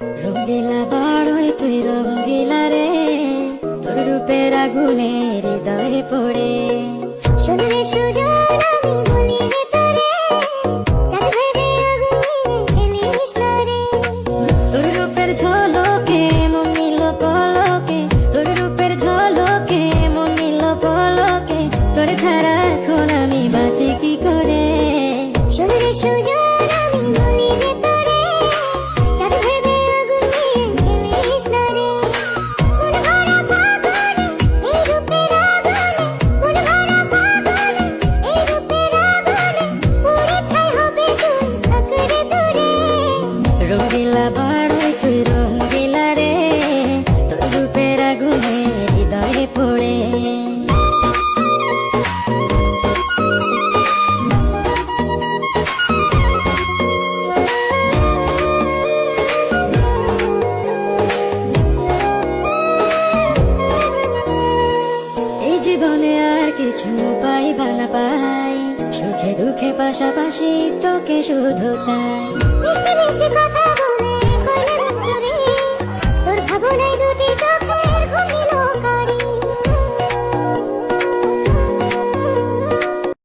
রঙ্গিলা বাড়ই তুই রঙ্গিলা রে। তোর রূপের আগুনে হৃদয়ে পড়ে। শুনলে সুজন আমি বলি যে তোরে চাঁদ ভেবে আগুনে ফেলিস না রে। তোর রূপের ঝলকে মন নিল পলকে তোর রূপের ঝলকে মন নিল পলকে তোর ছাড়া পড়ে। জীবনে আর কিছু পাই বা না পাই। সুখে দুঃখে পাশাপাশি তোকে শুধু চাই।